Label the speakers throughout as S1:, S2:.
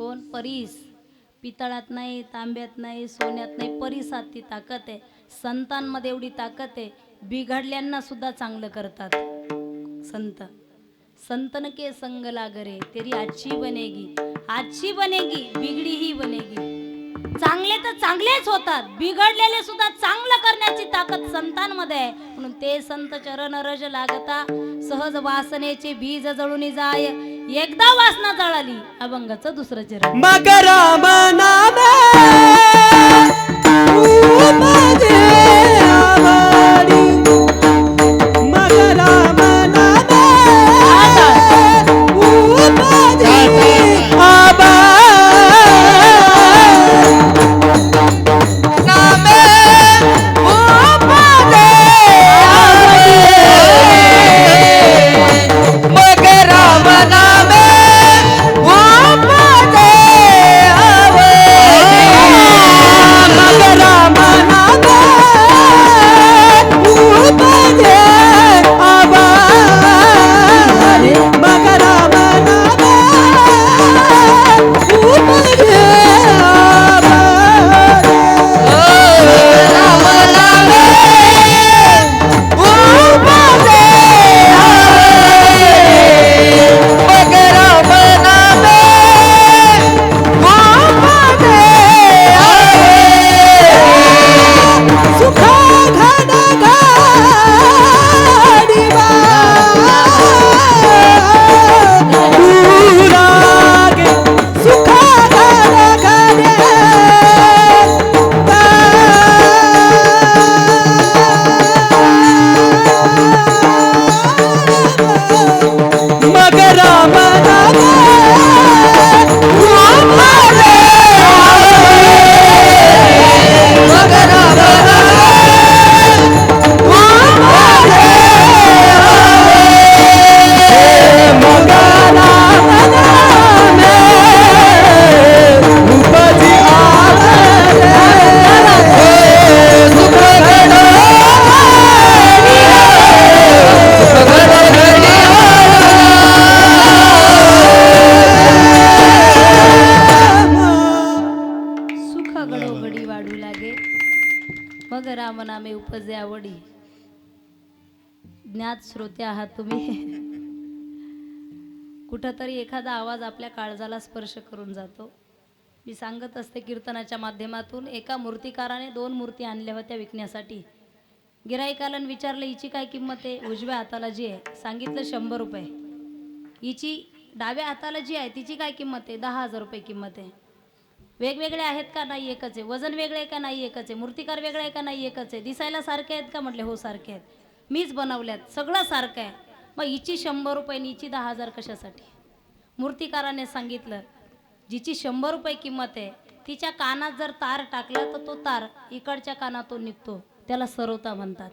S1: कोण? परीस. पितळात नाही तांब्यात नाही सोन्यात नाही परिसात ती ताकद आहे. संतांमध्ये एवढी ताकद आहे बिघडल्यांना सुद्धा चांगलं करतात. संत. संतन के संग लागरे तेरी अच्छी बनेगी. अच्छी बनेगी बिगडी ही बनेगी. चांगले तर चांगलेच होतात. बिघडलेले सुद्धा चांगलं करण्याची ताकद संतांमध्ये आहे. म्हणून ते संत चरण रज लागता. सहज वासनेचे बीज जळून जाय. एकदा वासना जळाली अभंगाचं दुसरं चरण.
S2: मग राम नामे
S1: घडोघडी वाढू लागे. मग राम नामे उपजे आवडी. ज्ञात श्रोते आहात तुम्ही. कुठंतरी एखादा आवाज आपल्या काळजाला स्पर्श करून जातो. मी सांगत असते कीर्तनाच्या माध्यमातून एका मूर्तिकाराने दोन मूर्ती आणल्या होत्या विकण्यासाठी. गिराईकाला विचारलं हिची काय किंमत आहे? उजव्या हाताला जी आहे. सांगितलं शंभर रुपये. हिची डाव्या हाताला जी आहे तिची काय किंमत आहे? दहा हजार रुपये किंमत आहे. वेगवेगळे आहेत का नाही एकच आहे? वजन वेगळे आहे का नाही एकच आहे? मूर्तिकार वेगळे आहे का नाही एकच आहे? दिसायला सारखे आहेत का? म्हटले हो सारखे आहेत. मीच बनवल्यात. सगळं सारखं आहे. मग हिची शंभर रुपये आणि हिची दहा हजार कशासाठी? मूर्तिकाराने सांगितलं जिची शंभर रुपये किंमत आहे तिच्या कानात जर तार टाकला तर तो तार इकडच्या कानातून निघतो. त्याला सरवता म्हणतात.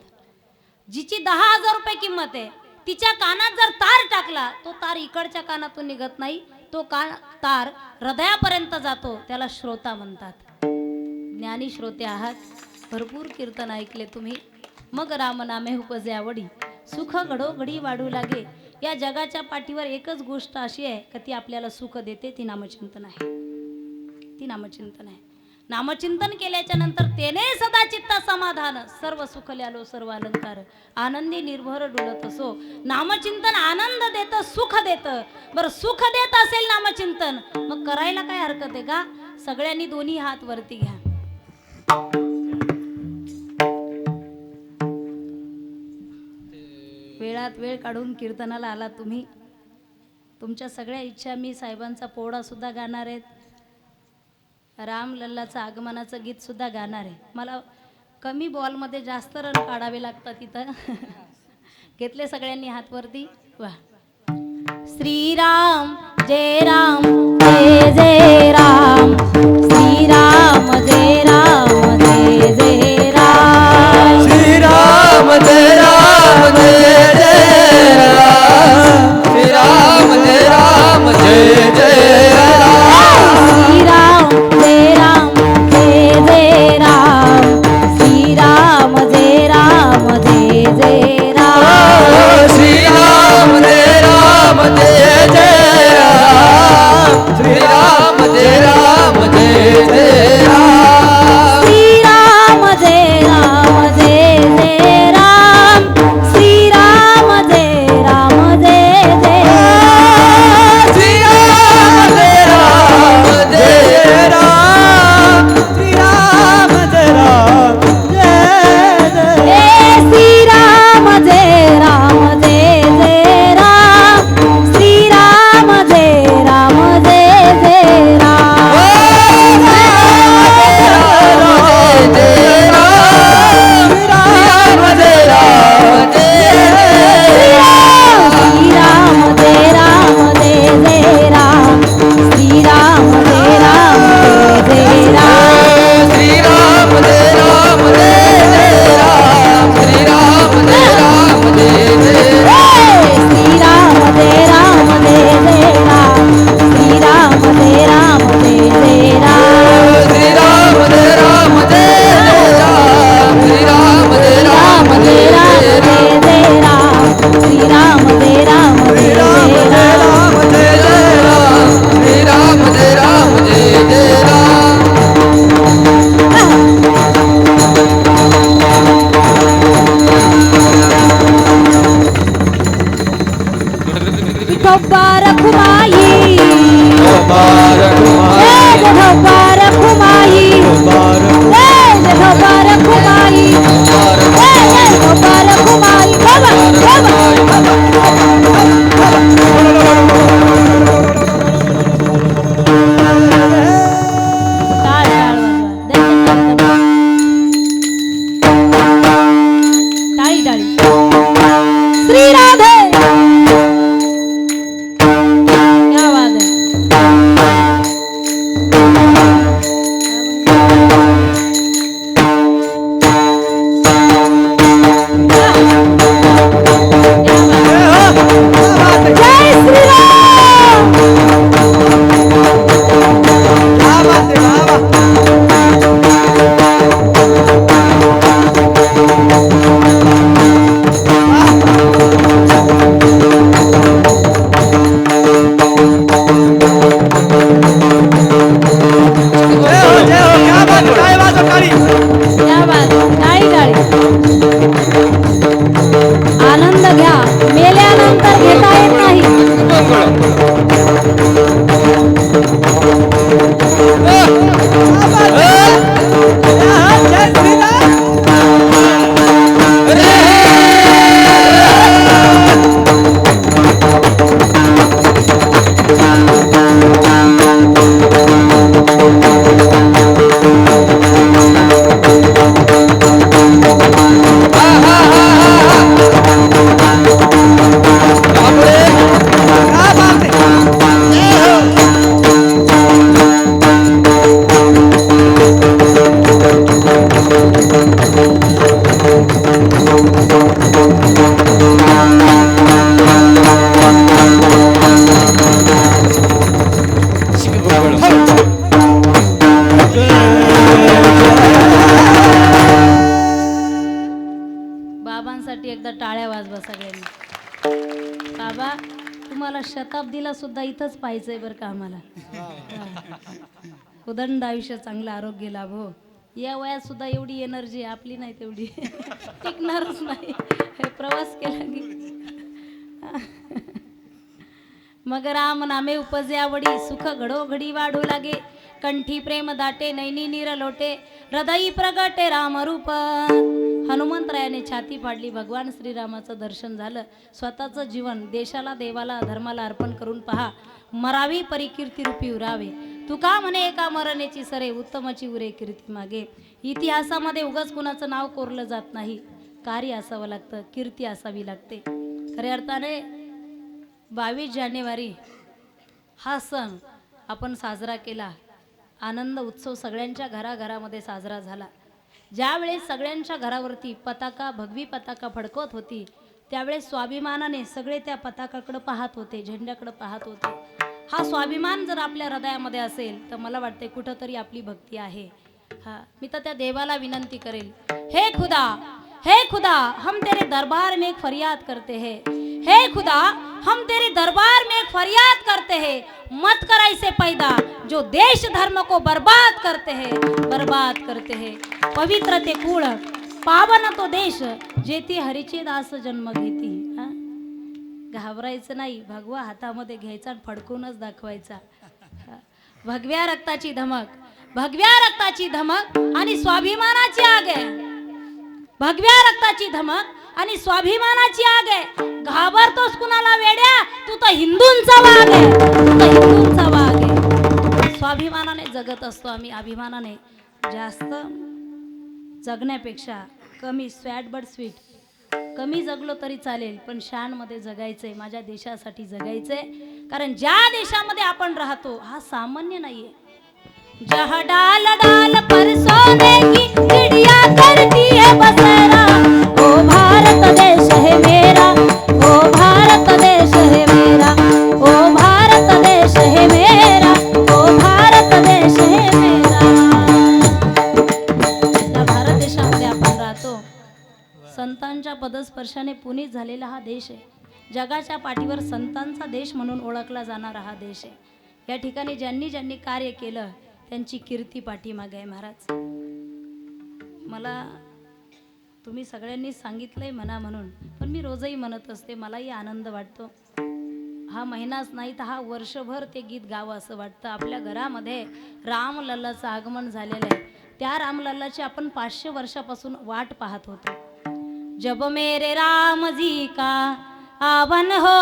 S1: जिची दहा हजार रुपये किंमत आहे तिच्या कानात जर तार टाकला तो तार इकडच्या कानातून निघत नाही तो कान तार हृदयापर्यंत जातो त्याला श्रोता म्हणतात. ज्ञानी श्रोते आहात भरपूर कीर्तन ऐकले तुम्ही. मग रामनामे उपजे आवडी. सुख घडोघडी वाढू लागे. या जगाच्या पाठीवर एकच गोष्ट अशी आहे का ती आपल्याला सुख देते ती नामचिंतन आहे. ती नामचिंतन आहे. नामचिंतन केल्याच्यानंतर तेने सदा समाधान. सर्व सुख ल्यालो सर्व अलंकार. आनंदी निर्भर डुलत असो. नामचिंतन आनंद देत सुख देत. बरं सुख देत असेल नामचिंतन मग करायला काय हरकत आहे का? सगळ्यांनी दोन्ही हात वरती घ्या. वेळात वेळ काढून कीर्तनाला आला तुम्ही. तुमच्या सगळ्या इच्छा मी साहेबांचा पोळा सुद्धा गाणार आहेत. राम लल्लाचं आगमनाचं गीत सुद्धा गाणार आहे. मला कमी बॉलमध्ये जास्त रन काढावे लागतात तिथं घेतले सगळ्यांनी हातवरती वा. श्रीराम जय राम जय जय राम. श्रीराम जय राम जय जय राम.
S2: श्रीराम जय राम जय जय राम. श्रीराम जय राम जय जय
S1: सुद्धा पाहायचंय बरं का आम्हाला. उदंड आयुष्य चांगलं आरोग्य लाभो हो. या वयात सुद्धा एवढी एनर्जी आपली नाही तेवढी. टिकणारच नाही. प्रवास केला की. मग राम नामे उपजे आवडी सुख घडोघडी वाढू लागे. कंठी प्रेम दाटे नैनी नीर लोटे हृदयी प्रगटे राम रूप हनुमंतरायाने छाती फाडली भगवान श्रीरामाचं दर्शन झालं. स्वतःचं जीवन देशाला देवाला धर्माला अर्पण करून पहा. मरावी परिकीर्ती रूपी उरावे. तुका म्हणे एका मरणेची सरे उत्तमाची उरे कीर्ती मागे. इतिहासामध्ये उगाच कुणाचं नाव कोरलं जात नाही. कार्य असावं लागतं कीर्ती असावी लागते. खऱ्या अर्थाने बावीस जानेवारी हा सण आपण साजरा केला. आनंद उत्सव सगळ्यांच्या घराघरामध्ये साजरा झाला. ज्यावेळेस सगळ्यांच्या घरावरती पताका भगवी पताका फडकवत होती त्यावेळेस स्वाभिमानाने सगळे त्या पताकाकडे पाहत होते झेंड्याकडे पाहत होते. हा स्वाभिमान जर आपल्या हृदयामध्ये असेल तर मला वाटते कुठंतरी आपली भक्ती आहे. हा मी तर त्या देवाला विनंती करेल हे खुदा हे खुदा हम तेरे दरबार में एक फरियाद करते हैं. हे खुदा हम तेरे दरबार में एक फरियाद करते हैं. मत कराइसे पैदा. जो देश धर्म को बर्बाद करते हैं बर्बाद करते हैं. पवित्र ते कुळ पावन तो देश जेथे हरीचे दास जन्म घेती. घाबरायचं नाही. भगवा हातामध्ये घ्यायचा आणि फडकूनच दाखवायचा. भगव्या रक्ताची धमक. भगव्या रक्ताची धमक आणि स्वाभिमानाची आग आहे. भगव्या रक्ताची धमक आणि स्वाभिमानाची आग आहे. घाबरतोस कुणाला वेड्या? तू तर हिंदूंचा वाघ आहे. तू तर हिंदूंचा वाघ आहे. स्वाभिमानाने जगत असतो आम्ही. अभिमानाने जास्त जगण्यापेक्षा कमी स्वॅट बट स्वीट. कमी जगलो तरी चालेल पण शानमध्ये जगायचंय. माझ्या देशासाठी जगायचंय. कारण ज्या देशामध्ये आपण राहतो हा सामान्य नाहीये. जहा डाल डाल पर सोने की चिड़िया करती है बसेरा. वर्षाने पुनीत झालेला हा देश आहे. जगाच्या पाठीवर संतांचा देश म्हणून ओळखला जाणारा हा देश आहे. या ठिकाणी ज्यांनी ज्यांनी कार्य केलं त्यांची कीर्ती पाठीमागे आहे महाराज. मला तुम्ही सगळ्यांनी सांगितलंय म्हणा म्हणून पण मी रोजही म्हणत असते मलाही आनंद वाटतो. हा महिनाच नाही तर हा वर्षभर ते गीत गावं असं वाटतं. आपल्या घरामध्ये रामलल्लाचं आगमन झालेलं आहे. त्या रामलल्लाची आपण पाचशे वर्षापासून वाट पाहत होतो. जब मेरे राम जी का आवन हो